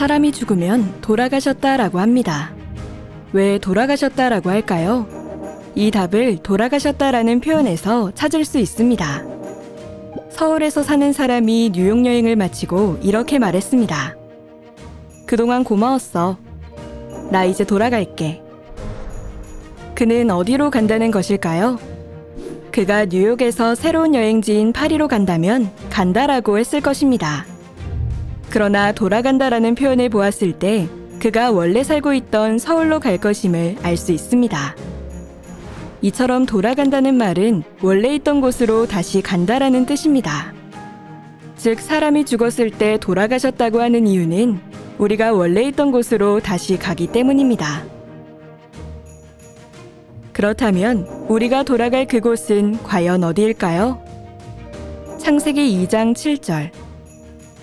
사람이 죽으면 돌아가셨다라고 합니다. 왜 돌아가셨다라고 할까요? 이 답을 돌아가셨다라는 표현에서 찾을 수 있습니다. 서울에서 사는 사람이 뉴욕 여행을 마치고 이렇게 말했습니다. 그동안 고마웠어. 나 이제 돌아갈게. 그는 어디로 간다는 것일까요? 그가 뉴욕에서 새로운 여행지인 파리로 간다면 간다라고 했을 것입니다. 그러나 돌아간다라는 표현을 보았을 때 그가 원래 살고 있던 서울로 갈 것임을 알 수 있습니다. 이처럼 돌아간다는 말은 원래 있던 곳으로 다시 간다라는 뜻입니다. 즉, 사람이 죽었을 때 돌아가셨다고 하는 이유는 우리가 원래 있던 곳으로 다시 가기 때문입니다. 그렇다면 우리가 돌아갈 그곳은 과연 어디일까요? 창세기 2장 7절.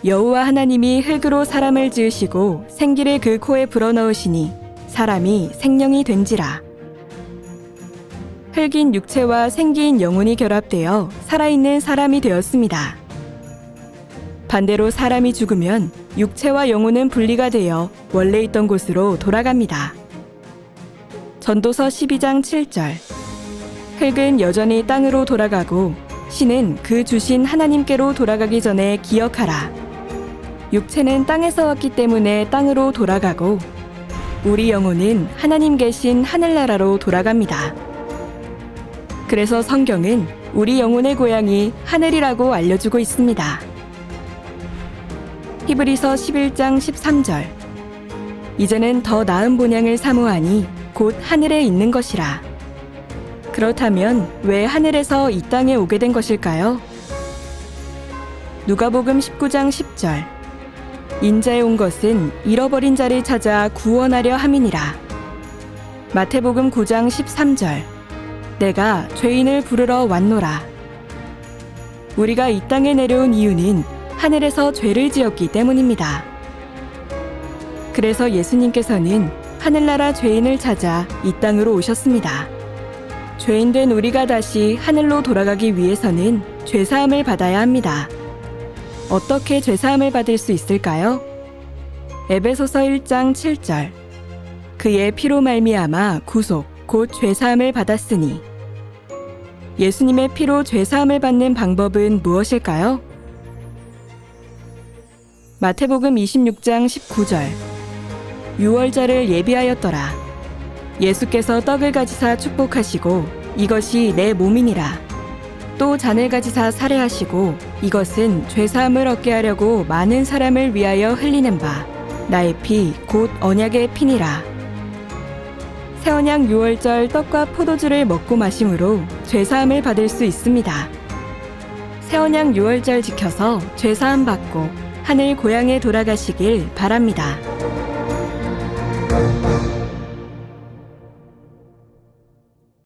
여호와 하나님이 흙으로 사람을 지으시고 생기를 그 코에 불어넣으시니 사람이 생명이 된지라. 흙인 육체와 생기인 영혼이 결합되어 살아있는 사람이 되었습니다. 반대로 사람이 죽으면 육체와 영혼은 분리가 되어 원래 있던 곳으로 돌아갑니다. 전도서 12장 7절. 흙은 여전히 땅으로 돌아가고 신은 그 주신 하나님께로 돌아가기 전에 기억하라. 육체는 땅에서 왔기 때문에 땅으로 돌아가고 우리 영혼은 하나님 계신 하늘나라로 돌아갑니다. 그래서 성경은 우리 영혼의 고향이 하늘이라고 알려주고 있습니다. 히브리서 11장 13절. 이제는 더 나은 본향을 사모하니 곧 하늘에 있는 것이라. 그렇다면 왜 하늘에서 이 땅에 오게 된 것일까요? 누가복음 19장 10절. 인자에 온 것은 잃어버린 자를 찾아 구원하려 함이니라. 마태복음 9장 13절. 내가 죄인을 부르러 왔노라. 우리가 이 땅에 내려온 이유는 하늘에서 죄를 지었기 때문입니다. 그래서 예수님께서는 하늘나라 죄인을 찾아 이 땅으로 오셨습니다. 죄인된 우리가 다시 하늘로 돌아가기 위해서는 죄사함을 받아야 합니다. 어떻게 죄사함을 받을 수 있을까요? 에베소서 1장 7절. 그의 피로 말미암아 구속 곧 죄사함을 받았으니 예수님의 피로 죄사함을 받는 방법은 무엇일까요? 마태복음 26장 19절. 유월절을 예비하였더라. 예수께서 떡을 가지사 축복하시고 이것이 내 몸이니라. 또 잔을 가지사 살해하시고 이것은 죄사함을 얻게 하려고 많은 사람을 위하여 흘리는 바 나의 피 곧 언약의 피니라. 새언약 유월절 떡과 포도주를 먹고 마심으로 죄사함을 받을 수 있습니다. 새언약 유월절 지켜서 죄사함 받고 하늘 고향에 돌아가시길 바랍니다.